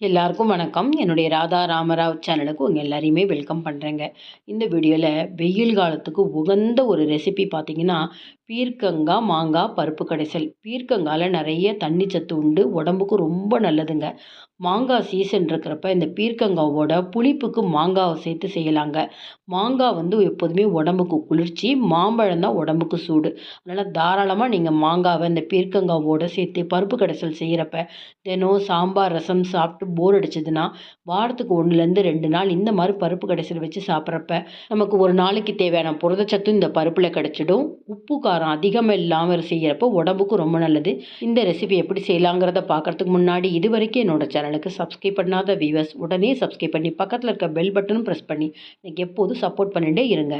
எல்லாருக்கும் வணக்கம். என்னுடைய ராதா ராமராவ் சேனலுக்கு உங்கள் எல்லாரையுமே வெல்கம் பண்ணுறேங்க இந்த வீடியோவில் வெயில் காலத்துக்கு உகந்த ஒரு ரெசிபி பார்த்தீங்கன்னா பீர்க்கங்காய் மாங்காய் பருப்பு கடைசல். பீர்க்கங்காயில் நிறைய தண்ணி சத்து உண்டு. உடம்புக்கு ரொம்ப நல்லதுங்க. மாங்காய் சீசன் இருக்கிறப்ப இந்த பீர்க்கங்காவோட புளிப்புக்கு மாங்காவை சேர்த்து செய்யலாங்க. மாங்காய் வந்து எப்போதுமே உடம்புக்கு குளிர்ச்சி மாம்பழம் தான் உடம்புக்கு சூடு. அதனால் தாராளமாக நீங்கள் மாங்காவை இந்த பீர்க்கங்காவோட சேர்த்து பருப்பு கடைசல் செய்கிறப்ப தினம் சாம்பார் ரசம் சாப்பிட்டு போர் அடிச்சதுன்னா வாரத்துக்கு ஒன்றுலேருந்து ரெண்டு நாள் இந்த மாதிரி பருப்பு கடைசல் வச்சு சாப்பிட்றப்ப நமக்கு ஒரு நாளைக்கு தேவையான புரதச்சத்தும் இந்த பருப்பில் கிடச்சிடும். உப்பு காரம் அதிகமாக இல்லாமல் செய்கிறப்போ உடம்புக்கு ரொம்ப நல்லது. இந்த ரெசிபி எப்படி செய்யலாங்கிறத பார்க்குறதுக்கு முன்னாடி இது வரைக்கும் என்னோட சேனலுக்கு சப்ஸ்கிரைப் பண்ணாத வியூவர்ஸ் உடனே சப்ஸ்கிரைப் பண்ணி பக்கத்தில் இருக்க பெல் பட்டனும் ப்ரெஸ் பண்ணி எனக்கு எப்போதும் சப்போர்ட் பண்ணிகிட்டே இருங்க.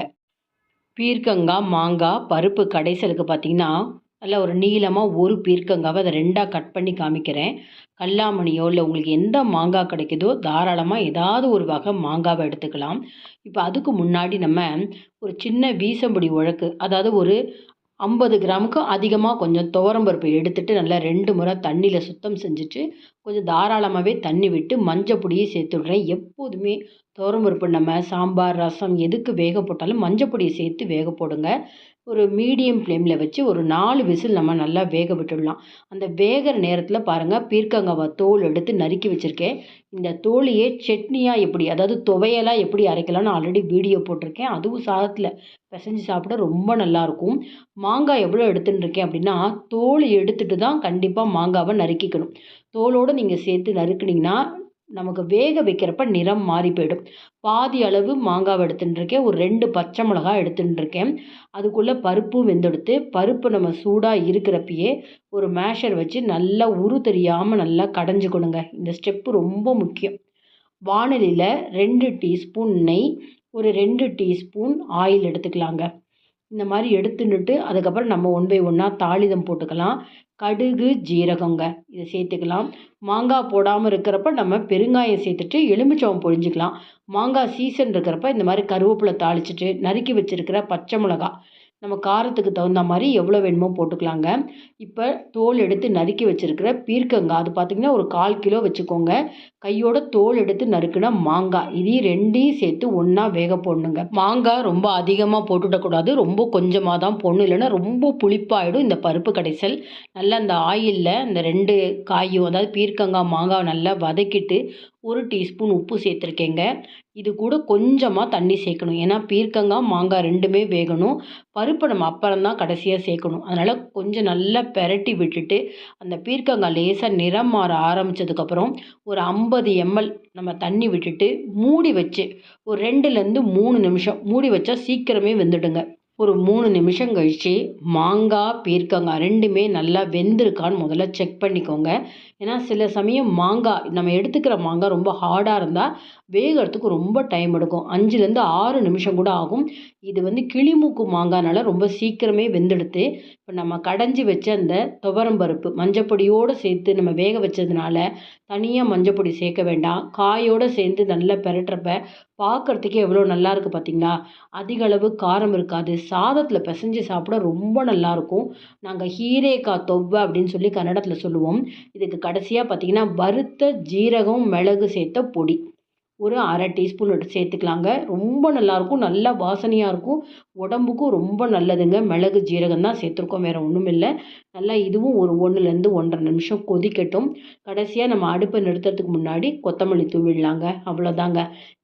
பீர்க்கங்காய் மாங்காய் பருப்பு கடைசலுக்கு பார்த்தீங்கன்னா நல்லா ஒரு நீளமாக ஒரு பீர்க்கங்காவை அதை ரெண்டாக கட் பண்ணி காமிக்கிறேன். கல்லாமணியோ இல்லை உங்களுக்கு எந்த மாங்காய் கிடைக்குதோ தாராளமாக ஏதாவது ஒரு வகை மாங்காவை எடுத்துக்கலாம். இப்போ அதுக்கு முன்னாடி நம்ம ஒரு சின்ன வீசம்புடி உழக்கு அதாவது ஒரு ஐம்பது கிராமுக்கு அதிகமாக கொஞ்சம் துவரம்பருப்பு எடுத்துட்டு நல்லா ரெண்டு முறை தண்ணியில் சுத்தம் செஞ்சுட்டு கொஞ்சம் தாராளமாகவே தண்ணி விட்டு மஞ்சள் பொடியை சேர்த்து விட்றேன். எப்போதுமே துவரம்பருப்பு நம்ம சாம்பார் ரசம் எதுக்கு வேக போட்டாலும் மஞ்சள் பொடியை சேர்த்து வேக போடுங்க. ஒரு மீடியம் ஃப்ளேமில் வச்சு ஒரு நாலு விசில் நம்ம நல்லா வேக விட்டுடலாம். அந்த வேகிற நேரத்தில் பாருங்கள் பீர்க்கங்காவை தோல் எடுத்து நறுக்கி வச்சுருக்கேன். இந்த தோலையே சட்னியாக எப்படி அதாவது துவையலாக எப்படி அரைக்கலாம்னு ஆல்ரெடி வீடியோ போட்டிருக்கேன். அதுவும் சாதத்தில் பிசைஞ்சு சாப்பிட ரொம்ப நல்லாயிருக்கும் மாங்காய் எவ்வளோ எடுத்துன்னு இருக்கேன் அப்படின்னா தோல் எடுத்துகிட்டு தான் கண்டிப்பாக மாங்காவை நறுக்கிக்கணும். தோலோடு நீங்கள் சேர்த்து நறுக்குனிங்கன்னா நமக்கு வேக வைக்கிறப்ப நிறம் மாறி போயிடும். பாதி அளவு மாங்காவை எடுத்துட்டுருக்கேன். ஒரு ரெண்டு பச்சை மிளகா எடுத்துட்டுருக்கேன். அதுக்குள்ளே பருப்பும் வெந்தெடுத்து பருப்பு நம்ம சூடாக இருக்கிறப்பயே ஒரு மேஷர் வச்சு நல்லா உரு தெரியாமல் நல்லா கடைஞ்சிக்கணுங்க இந்த ஸ்டெப்பு ரொம்ப முக்கியம். வானலியில் ரெண்டு டீஸ்பூன் நெய் ஒரு ரெண்டு டீஸ்பூன் ஆயில் எடுத்துக்கலாங்க. இந்த மாதிரி எடுத்துன்னுட்டு அதுக்கப்புறம் நம்ம ஒன் பை ஒன்றா தாளிதம் போட்டுக்கலாம். கடுகு ஜீரகங்க இதை சேர்த்துக்கலாம். மாங்காய் போடாமல் இருக்கிறப்ப நம்ம பெருங்காயம் சேர்த்துட்டு எலுமிச்சம் பொழிஞ்சிக்கலாம் மாங்காய் சீசன் இருக்கிறப்ப இந்த மாதிரி கருவேப்பிலை தாளிச்சிட்டு நறுக்கி வச்சுருக்கிற பச்சை மிளகா நம்ம காரத்துக்கு தகுந்த மாதிரி எவ்வளோ வேணுமோ போட்டுக்கலாங்க. இப்போ தோல் எடுத்து நறுக்கி வச்சுருக்கிற பீர்க்கங்காய் அது பார்த்திங்கன்னா ஒரு கால் கிலோ வச்சுக்கோங்க. கையோட தோல் எடுத்து நறுக்கின மாங்காய் இதையும் ரெண்டையும் சேர்த்து ஒன்றா வேக போடணுங்க. மாங்காய் ரொம்ப அதிகமாக போட்டுவிடக்கூடாது ரொம்ப கொஞ்சமாக தான் போடணும். இல்லைன்னா ரொம்ப புளிப்பாயிடும் இந்த பருப்பு கடைசல். நல்லா அந்த ஆயிலில் இந்த ரெண்டு காயும் அதாவது பீர்க்கங்காய் மாங்காய் நல்லா வதக்கிட்டு ஒரு டீஸ்பூன் உப்பு சேர்த்துருக்கேங்க. இது கூட கொஞ்சமாக தண்ணி சேர்க்கணும். ஏன்னா பீர்க்கங்காய் மாங்காய் ரெண்டுமே வேகணும். பருப்பை நம்ம அப்புறம் தான் கடைசியாக சேர்க்கணும். அதனால் கொஞ்சம் நல்லா பெரட்டி விட்டுட்டு அந்த பீர்க்கங்காய் லேசாக நிறம் மாற ஆரம்பித்ததுக்கப்புறம் ஒரு ஐம்பது எம்எல் நம்ம தண்ணி விட்டுட்டு மூடி வச்சு ஒரு ரெண்டுலேருந்து மூணு நிமிஷம் மூடி வச்சா சீக்கிரமே வெந்துடுங்க. ஒரு மூணு நிமிஷம் கழித்து மாங்காய் பீர்க்கங்காய் ரெண்டுமே நல்லா வெந்திருக்கான்னு முதல்ல செக் பண்ணிக்கோங்க. ஏன்னா சில சமயம் மாங்காய் நம்ம எடுத்துக்கிற மாங்காய் ரொம்ப ஹார்டாக இருந்தால் வேகிறதுக்கு ரொம்ப டைம் எடுக்கும். அஞ்சுலேருந்து ஆறு நிமிஷம் கூட ஆகும். இது வந்து கிளிமூக்கு மாங்காய்னால ரொம்ப சீக்கிரமே வெந்தெடுத்து இப்போ நம்ம கடைஞ்சி வச்ச அந்த துவரம்பருப்பு மஞ்சப்பொடியோடு சேர்த்து நம்ம வேக வச்சதுனால தனியாக மஞ்சப்பொடி சேர்க்க வேண்டாம். காயோடு சேர்ந்து நல்லா பெரட்டுறப்ப பார்க்குறதுக்கே எவ்வளோ நல்லா இருக்குது பார்த்தீங்களா அதிக அளவு காரம் இருக்காது. சாதத்தில் பிசைஞ்சு சாப்பிட ரொம்ப நல்லாயிருக்கும் நாங்கள் ஹீரேக்கா தொவ்வை அப்படின்னு சொல்லி கன்னடத்தில் சொல்லுவோம். இதுக்கு கடைசியாக பார்த்தீங்கன்னா வறுத்த ஜீரகம் மிளகு சேர்த்த பொடி. ஒரு அரை டீஸ்பூன் எடுத்து சேர்த்துக்கலாங்க. ரொம்ப நல்லாயிருக்கும் நல்லா வாசனையாக இருக்கும். உடம்புக்கும் ரொம்ப நல்லதுங்க. மிளகு ஜீரகம் தான் சேர்த்துருக்கோம் வேறு ஒன்றும் இல்லை நல்லா இதுவும் ஒரு ஒன்றுலேருந்து ஒன்றரை நிமிஷம் கொதிக்கட்டும். கடைசியாக நம்ம அடுப்பை நிறுத்துறதுக்கு முன்னாடி கொத்தமல்லி தூவிடலாங்க. அவ்வளோதாங்க.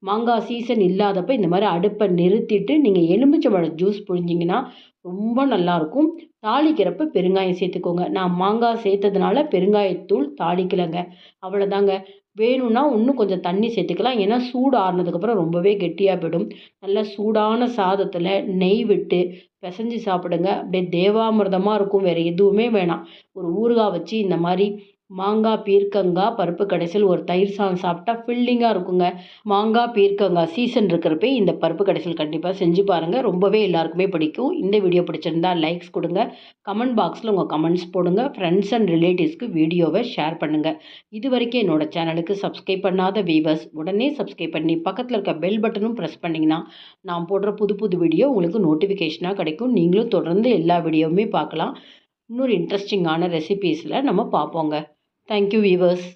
மாங்காய் சீசன் இல்லாதப்போ இந்த மாதிரி அடுப்பை நிறுத்திட்டு நீங்கள் எலுமிச்சம்பழம் ஜூஸ் புழிஞ்சிங்கன்னா ரொம்ப நல்லாயிருக்கும் தாளிக்கிறப்ப பெருங்காயம் சேர்த்துக்கோங்க. நான் மாங்காய் சேர்த்ததுனால பெருங்காயத்தூள் தாளிக்கலைங்க. அவ்வளோதாங்க. வேணும்னா இன்னும் கொஞ்சம் தண்ணி சேர்த்துக்கலாம். ஏன்னா சூடு ஆறுனதுக்கப்புறம் ரொம்பவே கெட்டியாக போயிடும். நல்லா சூடான சாதத்தில் நெய் விட்டு பிசைஞ்சு சாப்பிடுங்க. அப்படியே தேவாமிர்தமாக இருக்கும். வேறு எதுவுமே வேணாம். ஒரு ஊறுகாய் வச்சு இந்த மாதிரி மாங்காய் பீர்க்கங்காய் பருப்பு கடைசல் ஒரு தயிர் சாதம் சாப்பிட்டா ஃபில்லிங்காக இருக்குங்க. மாங்காய் பீர்க்கங்காய் சீசன் இருக்கிறப்ப இந்த பருப்பு கடைசல் கண்டிப்பாக செஞ்சு பாருங்கள் ரொம்பவே எல்லாருக்குமே பிடிக்கும். இந்த வீடியோ பிடிச்சிருந்தா லைக்ஸ் கொடுங்க. கமெண்ட் பாக்ஸில் உங்கள் கமெண்ட்ஸ் போடுங்க. ஃப்ரெண்ட்ஸ் அண்ட் ரிலேட்டிவ்ஸ்க்கு வீடியோவை ஷேர் பண்ணுங்கள் இது வரைக்கும் என்னோடய சேனலுக்கு சப்ஸ்கிரைப் பண்ணாத வீவர்ஸ் உடனே சப்ஸ்கிரைப் பண்ணி பக்கத்தில் இருக்க பெல் பட்டனும் ப்ரெஸ் பண்ணிங்கன்னா நான் போடுற புது புது வீடியோ உங்களுக்கு நோட்டிஃபிகேஷனாக கிடைக்கும். நீங்களும் தொடர்ந்து எல்லா வீடியோவுமே பார்க்கலாம். இன்னொரு இன்ட்ரெஸ்டிங்கான ரெசிபீஸில் நம்ம பார்ப்போங்க. Thank you viewers